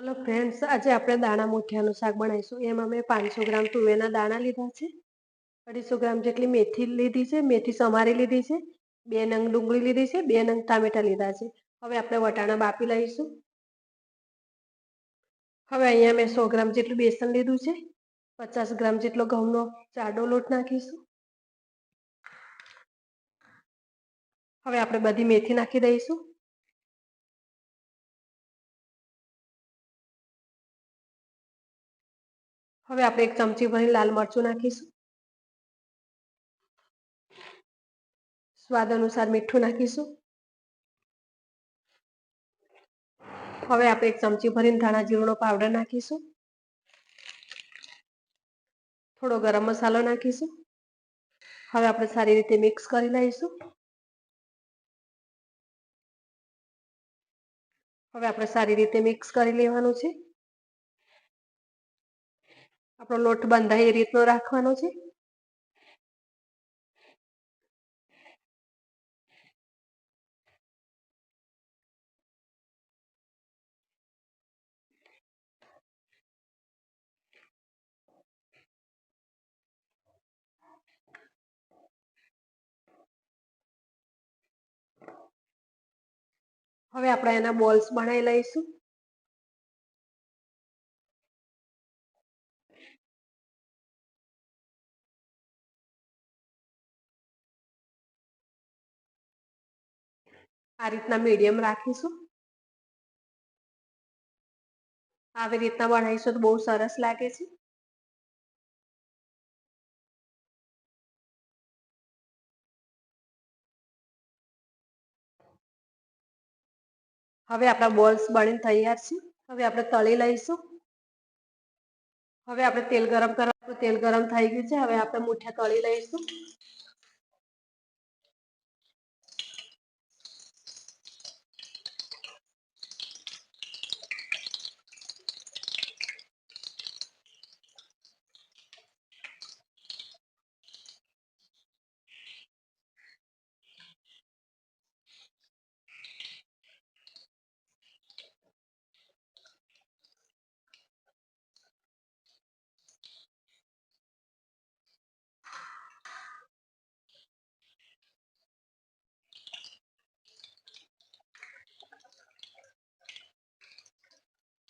Hello friends આજે આપણે દાણા મુઠિયાનું શાક બનાવીશું. એમાં મેં પાંચસો ગ્રામ તુવેરના દાણા લીધા છે. અઢીસો ગ્રામ જેટલી મેથી લીધી છે. મેથી સમારી લીધી છે. બે નંગ ડુંગળી લીધી છે. બે નંગ ટામેટા લીધા છે. હવે આપણે વટાણા બાફી લઈશું. હવે અહીંયા મેં સો ગ્રામ જેટલું બેસન લીધું છે. પચાસ ગ્રામ જેટલો ઘઉંનો જાડો લોટ નાખીશું. હવે આપણે બધી મેથી નાખી દઈશું. હવે આપણે એક ચમચી ભરી લાલ મરચું નાખીશું. સ્વાદ અનુસાર મીઠું નાખીશું. હવે આપણે એક ચમચી ભરીને ધાણા જીરુંનો પાવડર નાખીશું. થોડો ગરમ મસાલો નાખીશું. હવે આપણે સારી રીતે મિક્સ કરી લઈશું. હવે આપણે સારી રીતે મિક્સ કરી લેવાનું છે. આપણો લોટ બંધાય એ રીતનો રાખવાનો છે? હવે આપણે એના બોલ્સ બનાવી લઈશું. આ રીતના મીડિયમ રાખીશું. આવી રીતના બનાવીશું તો બહુ સરસ લાગે છે. હવે આપણા બોલ્સ બનીને તૈયાર છે. હવે આપણે તળી લઈશું. હવે આપણે તેલ ગરમ કરવા તેલ ગરમ થઈ ગયું છે. હવે આપણે મુઠ્યા તળી લઈશું.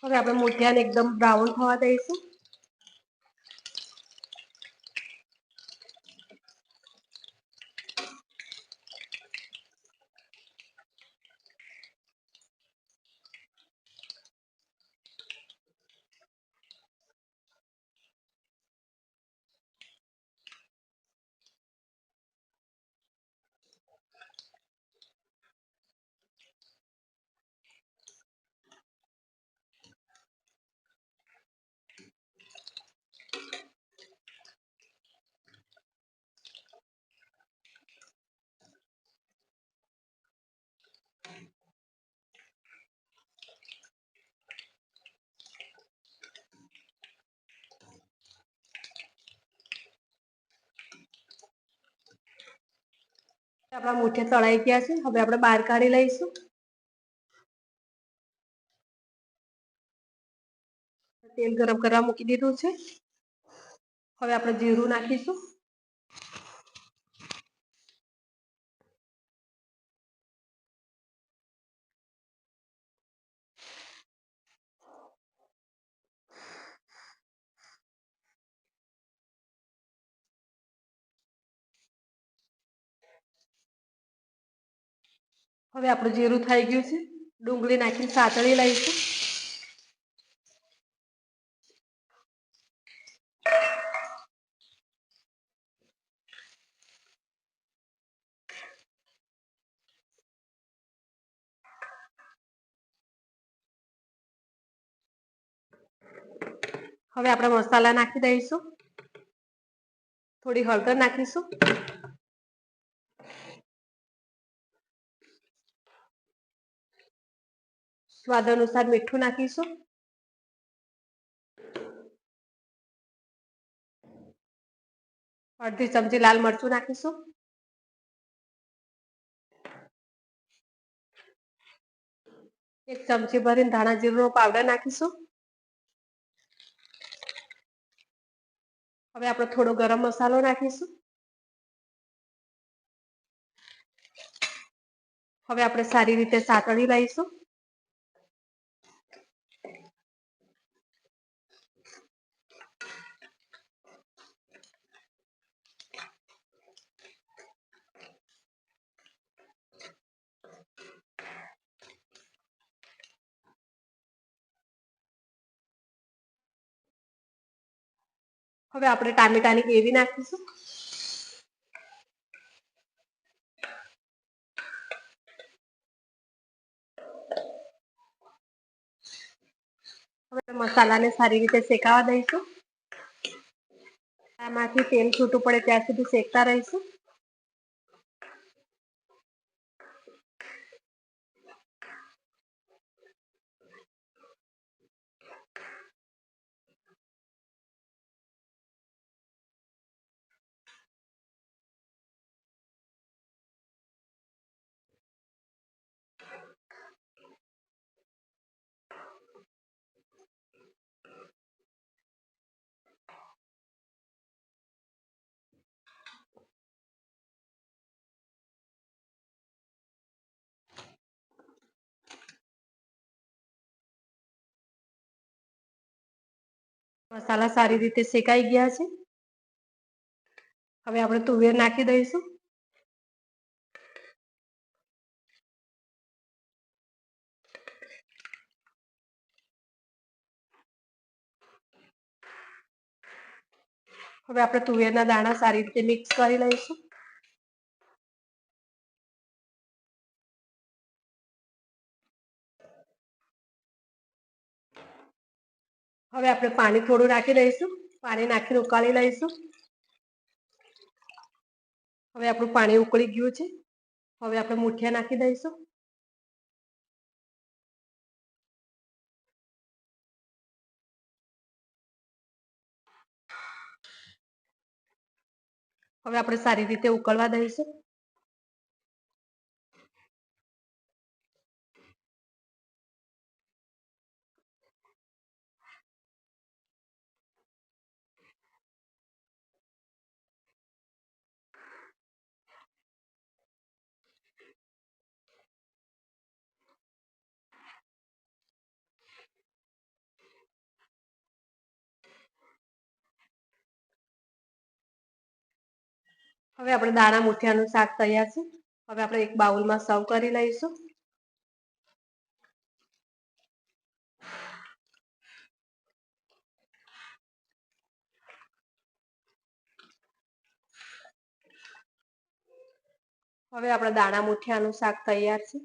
હવે આપણે મોઢિયાને એકદમ બ્રાઉન થવા દઈશું. આપણા મુઠિયા તળાઈ ગયા છે. હવે આપણે બહાર કાઢી લઈશું. તેલ ગરમ કરવા મૂકી દીધું છે. હવે આપણે જીરું નાખીશું. હવે આપણું જીરું થઈ ગયું છે. ડુંગળી નાખીને સાતળી લઈશું. હવે આપણે મસાલા નાખી દઈશું. થોડી હળદર નાખીશું. સ્વાદ અનુસાર મીઠું નાખીશું. અડધી ચમચી લાલ મરચું નાખીશું. એક ચમચી ભરીને ધાણા જીરુંનો પાવડર નાખીશું. હવે આપણે થોડો ગરમ મસાલો નાખીશું. હવે આપણે સારી રીતે સાતળી લઈશું. હવે આપણે ટામેટાની ગ્રેવી નાખીશું. હવે મસાલાને સારી રીતે શેકાવા દઈશું. આમાંથી તેલ છૂટું પડે ત્યાં સુધી શેકતા રહીશું. મસાલા સારી રીતે શેકાઈ ગયા છે. હવે આપણે તુવેર નાખી દઈશું. હવે આપણે તુવેરના દાણા સારી રીતે મિક્સ કરી લઈશું. હવે આપણે પાણી થોડું નાખી દઈશું. પાણી નાખીને ઉકાળી લઈશું. હવે આપણું પાણી ઉકળી ગયું છે. હવે આપણે મુઠિયા નાખી દઈશું. હવે આપણે સારી રીતે ઉકળવા દઈશું. હવે આપણે દાણા મુઠિયાનું શાક તૈયાર છે. હવે આપણે એક બાઉલમાં સર્વ કરી લઈશું. હવે આપણે દાણા મુઠિયાનું શાક તૈયાર છે.